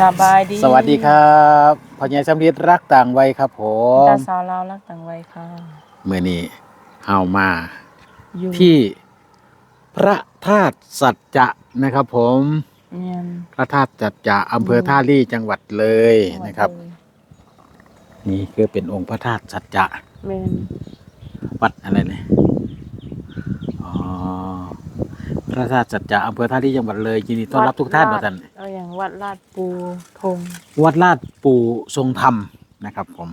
สบายดีสวัสดีครับพ่อใหญ่สำริดรักต่างวัยครับผมตาสาวลาวรักต่างวัยค่ะเมื่อนี้เฮามา อยู่ที่พระธาตุสัจจะนะครับ ผม เมียนพระธาตุสัจจะอำเภอท่าลี่จังหวัดเลยนะครับ นี่คือเป็นองค์พระธาตุสัจจะเมียนวัดอะไรเนี่ยอ๋อพระธาตุสัจจะอำเภอท่าลี่จังหวัดเลยยินดีต้อนรับทุกท่านมาท่านเอาอย่าง วัดลาดปูธงวัดลาดปู่ทรงธรรมนะครับ ผม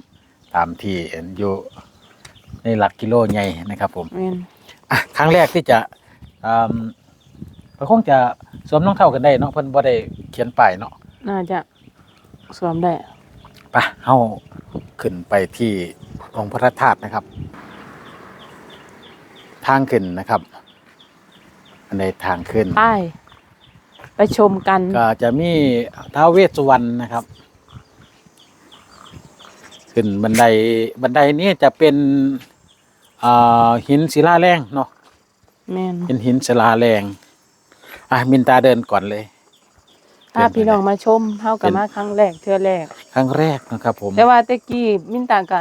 ตามที่เห็นอยู่ในหลักกิโลใหญ่นะครับ ผมเมียนอะครั้งแรกที่จะอืมก็คงจะสวมรองเท้ากันได้เนาะเพิ่นบ่ได้เขียนป้ายเนาะ น่าจะสวมได้ไปเฮาขึ้นไปที่องค์พระธาตุนะครับ ทางขึ้นนะครับ อันในทางขึ้นไป ไปชมกัน ก็จะมีท้าวเวสสุวรรณนะครับ ขึ้นบันไดบันไดนี้จะเป็นอ่าหินศิลาแรงเนาะเมียนเป็นหินศิลาแรง อะมินตาเดินก่อนเลยถ้าพี่น้องมาชมเฮากับมาครั้งแรกเทื่อแรก ครั้งแรกนะครับผม แต่ว่าแตะกี้มินตาก็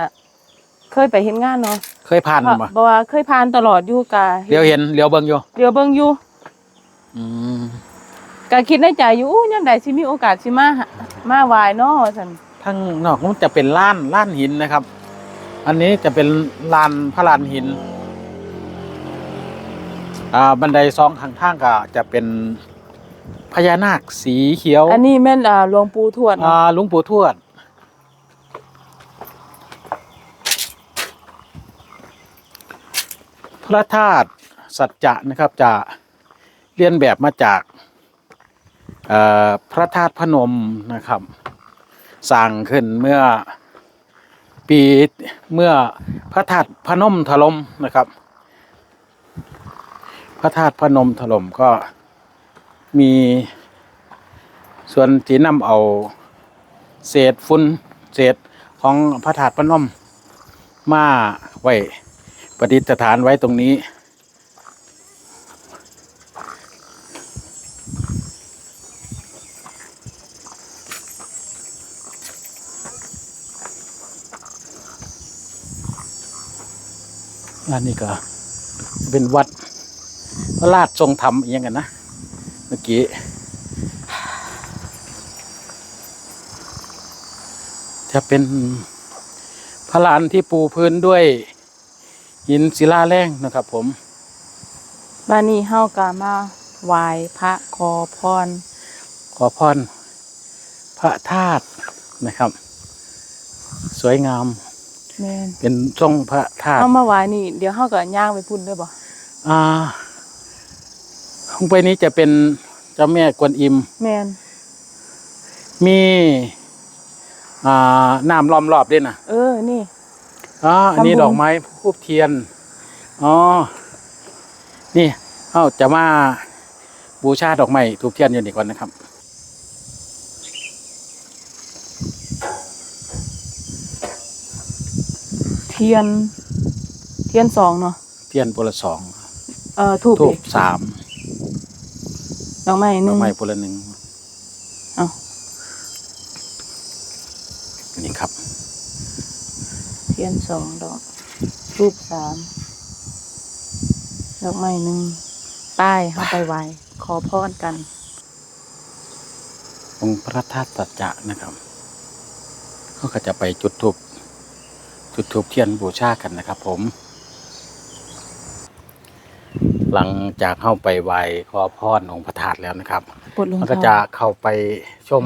เคยไปเห็นงานเนาะ เคยผ่านเพราะมาบ่ว่าเคยผ่านตลอดอยู่กะเลี้ยวเห็นเลี้ยวเบิ่งอยู่เดี๋ยวเบิ่งอยู่ อืม ก็คิดในใจอยู่อู้ยามใดสิมีโอกาสสิมาหามาไหว้เนาะว่าซั่นทางนอกนู้นจะเป็นล้านล้านหินนะครับ อันนี้จะเป็นลานพระลานหิน อ่าบันไดสองข้างทางก็จะเป็นพญานาคสีเขียวอันนี้แม่นอ่าหลวงปู่ทวดเนาะอ่าหลุงปู่ทวด พระธาตุสัจจะนะครับจะเรียนแบบมาจากเอ่อ พระธาตุพนมนะครับสร้างขึ้นเมื่อปีเมื่อพระธาตุพนมถล่มนะครับ พระธาตุพนมถล่มก็มีส่วนที่นำเอาเศษฝุ่นเศษของพระธาตุพนมมาไว้ประดิษฐานไว้ตรงนี้ อันนี้ก็เป็นวัดพระราชทรงธรรมอหย่างกันนะ เมื่อกี้จะเป็นพระลานที่ปูพื้นด้วยหินศิลาแรงนะครับ ผมบ้านนี้เฮาก็มาไหว้พระขอพร ขอพร พระธาตุนะครับ สวยงาม แม่นเป็นทรงพระธาตุ เฮามาไหว้นี่ เดี๋ยวเฮาก็ย่างไปพุ่นเด้อบ่อ่าข้างไปนี้จะเป็นเจ้าแม่กวนอิม แม่นมีอ่าน้ำล้อมรอบด้วยนะเออนี่ อ๋ออันนี้ทำบุญ ดอกไม้ทูบเทียน อ๋อ นี่ เอาจะมาบูชาดอกไม้ทูบเทียนอยู่นี่ก่อนนะครับ ทียน เทียนสองเนาะเทียนปุละสองเอ่อทูบทูบอีกสามดอกไม้หดนึอกงไม้ปุละหนึ่งเอ้านี่ครับ เทียนสองดอกทูบสามดอกไม้หนึงป้ายเฮาไปไหว้ขอพรกัน องค์พระธาตุสัจจะนะครับเขาก็จะไปจุดทูบ จุดทูบเทียนบูชากันนะครับผม หลังจากเข้าไปไหว้ขอพรองค์พระธาตุแล้วนะครับปลดรองมันก็เท้าจะเข้าไปชม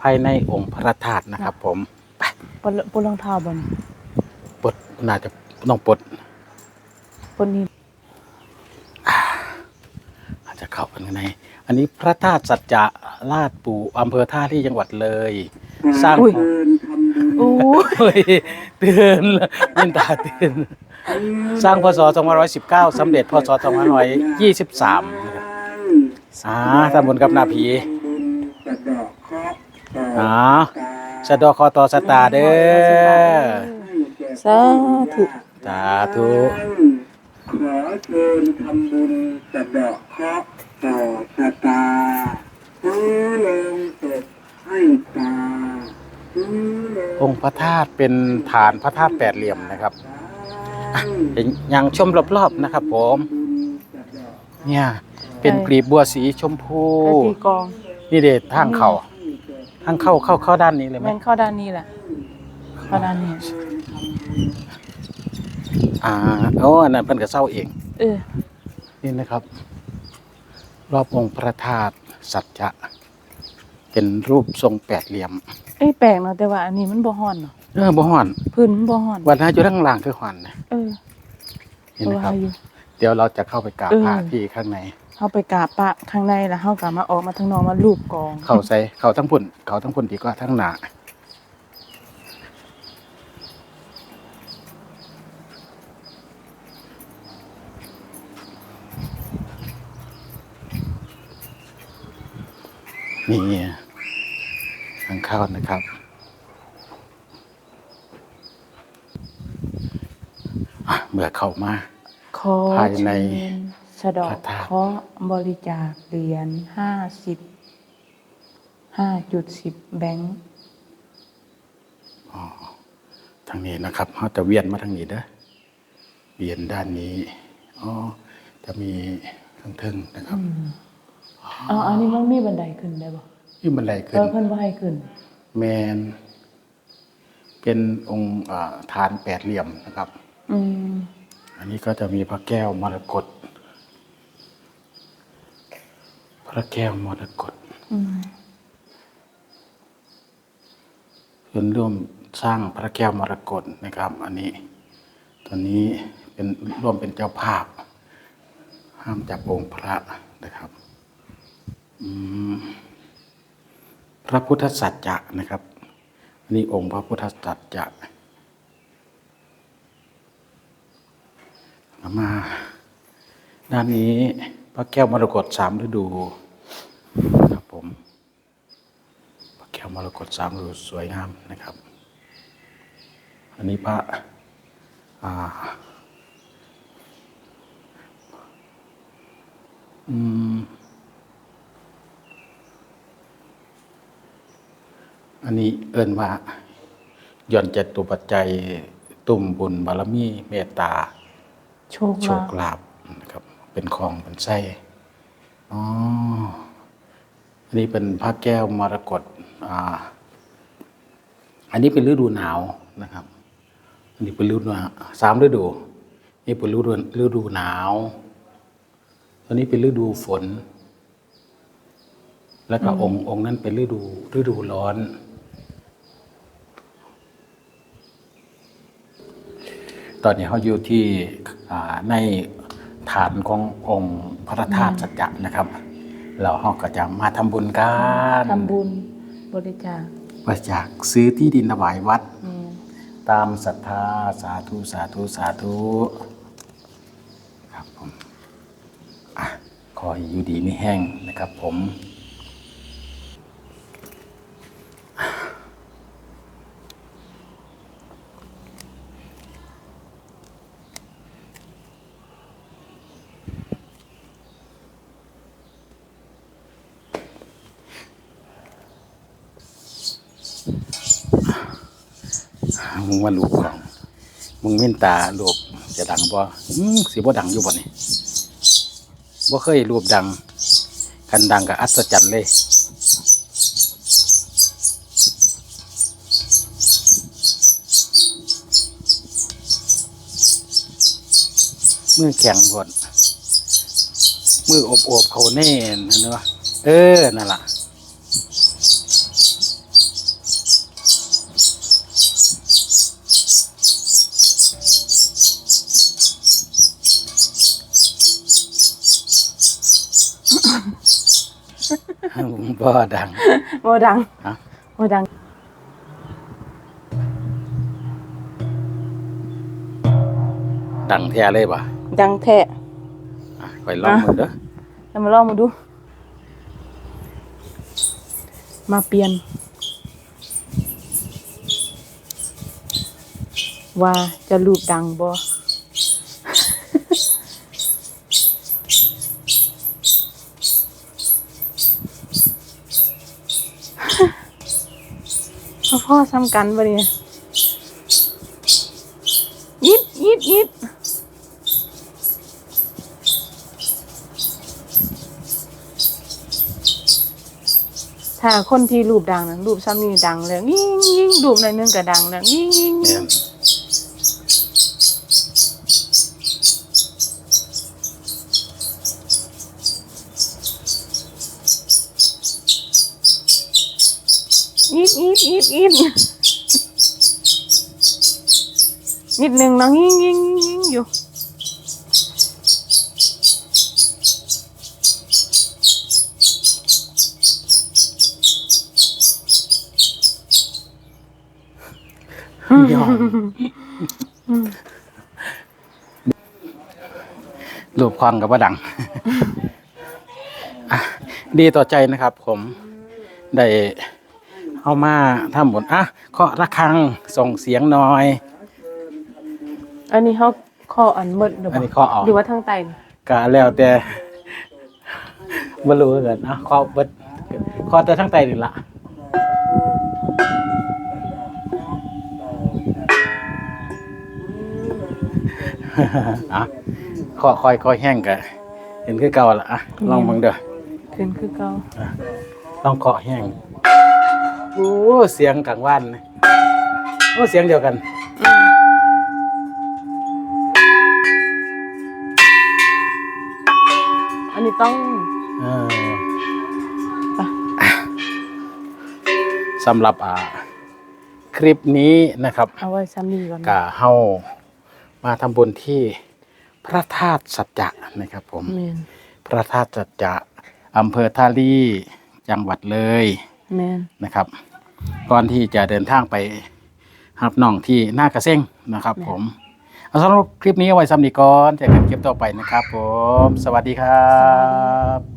ภายในองค์พระธาตุนะครับ ผมปลดปลดรองเท้าบ่นปลดน่าจะต้องปลดปลดนี่อาจจะเข้ากันข้างในอันนี้พระธาตุสัจจะลาดปู่อำเภอท่าที่จังหวัดเลย สร้าง อุ้ยอู้เฮ้ยเตือนละยินตาเตือนสร้างพศ2519สำเร็จพศ2523นะครับอ่าตำบลกับนาผีอ่าสะดอกคอตอสตาเด้อสาธุสาธุขอเชิญทำบุญสะเดาะเคราะห์ต่อชะตาซื้อโลงศพให้ องค์ พระธาตุเป็นฐานพระธาตุแปดเหลี่ยมนะครับอะเป็นยังชมรอบๆนะครับผม เนี่ยเป็นกลีบบัวสีชมพูไปตีกลองนี่เด็ดทางเข้าทางเข้าเข้าเข้าด้านนี้เลยไหมแม่นเข้าด้านนี้แหละเข้าด้านนี้ อ่าโอ้อันนั้นเพิ่นก็เศร้าเอง เออ นี่นะครับ รอบองค์พระธาตุสัจจะ เป็นรูปทรงแปดเหลี่ยม เอ้ยแปลกเนาะแต่ว่าอันนี้มันบ่ฮ้อนเนาะเออบ่ฮ้อนพื้นมันบ่ฮ้อนวันนั้นอยู่ข้างล่างคือฮ้อนนะเออนี่นะครับว่าอยู่เดี๋ยวเราจะเข้าไปกราบเออพระที่ข้างในเฮาไปกราบปะข้างในแล้วเฮาก็มาออกมาทางนอกมาลูบกอง เข้าใส่เข้าทั้งพุ่นเข้าทั้งพุ่นดีกว่าทั้งหน้านี่ทาง เข้านะครับอะเมื่อเข้ามา ขอภายใน เชิญสะเดอพกระธาตุ เคราะห์บริจาคเหรียญห้าสิบห้าจุดสิบแบงค์ทางนี้นะครับเขาจะเวียนมาทางนี้เด้อเวียนด้านนี้อ๋อจะมีข้างทึงนะครับอ๋ออันนี้มันมีบันไดขึ้นได้บ่ นี่บันไดเอขึ้นอเพิ่นบ่ให้ขึ้น แมนเป็นองค์อ่าฐานแปดเหลี่ยมนะครับ อืมอันนี้ก็จะมีพระแก้วมรกตพระแก้วมรกตอืมเพื่อนร่วมสร้างพระแก้วมรกตนะครับ อันนี้ตอนนี้เป็นร่วมเป็นเจ้าภาพ ห้ามจับองค์พระนะครับ อืม พระพุทธสัจจะนะครับนี่องค์พระพุทธสัจจะมาด้านนี้พระแก้วมรกตสามฤดูครับผมพระแก้วมรกตสามฤดูสวยงามนะครับ อันนี้พระอืม อันนี้เอิ้นว่าย่อนเจตุปัจจัยตุ่มบุญบารมีเมตตา โชคโชลาคภลาภนะครับ เป็นของเป็นไส้อ๋ออันนี้เป็นพระแก้วมรกตอ่า อันนี้เป็นฤดูหนาวนะครับ อันนี้เป็นฤดูหนาวสามฤดู นี่เป็นฤดูฤดูหนาวตอนนี้เป็นฤดูฝน แล้วก็องค์องค์นั้นเป็นฤดูฤดูร้อน ตอนนี้เขาอยู่ที่อ่าในฐานขององค์พระธาตุสัจจะนะครับเราเขาก็จะมาทำบุญกันทำบุญบริจาคบริจาคซื้อที่ดินถวายวัด อืมตามศรัทธาสาธุสาธุสาธุครับผมอะขอให้อยู่ดีไม่แห้งนะครับผม มึงว่าลูกของมึงเม่นตาลูกจะดังบ่อืมสิบ่ดังอยู่บ่นี่บ่เคยรูปดังคันดังก็อัศจรรย์เลยมือแข็งพดมืออบอบๆเขาแน่นั่นเนาะเออ นั่นแหละ บ่ดังบ่ดังฮะบ่ดังดังแท้เลยป่ะดังแท้อะคอยลองมือเด้อแล้วมาลองมาดู มาเปลี่ยน ว่าจะรูปดังบ่ พ่อซ้ำกันปะเนี่ยยิบยิบยิบถ้าคนที่รูปดังนะรูปซ้ำนี่ดังแล้วยิ่งยิ่งรูปใน่อยนึงก็ดังแล้วยิ่งยิ่ง แม่น ยิบยิบยิบนิดหนึ่งน้องยิ่งยิ่งยิ่งยิงอยู่ยอมรูปควังกับว่าดังดีต่อใจนะครับผมได้ เอามาทำบุญอะเคาะระฆังส่งเสียงหน่อย อันนี้เขาข้ออันหมดหรือเปอันล่านี้เคาะออก หรือว่าทางใต้นี่ก็แล้วแต่บ่รู้เหมือนกันนะเคาะเบิดเคาะแต่ทั้งไตนี่ละอะเคาะคอยคอยแห้งกะเห็นคือเก่าละอะลองเบิ่งเด้อ ขึ้นคือเก่า ต้องเคาะแห้ง โอ้เสียงกลางวันนะโอ้เสียงเดียวกันอันนี้ต้องเออไปสำหรับอ่าคลิปนี้นะครับเอาไว้ซ้ำนี่ก่อนนะกะเฮามาทำบุญที่พระธาตุสัจจะนะครับผมแมนพระธาตุสัจจะอำเภอท่าลี่จังหวัดเลย แมนนะครับ ก่อนที่จะเดินทางไปหับน้องที่หน้ากระเซ้งนะครับ ผมเอาสำหรับคลิปนี้เอาไว้ซ้ำนีก่อนเจอกันคลิปต่อไปนะครับ ผม สวัสดีครับ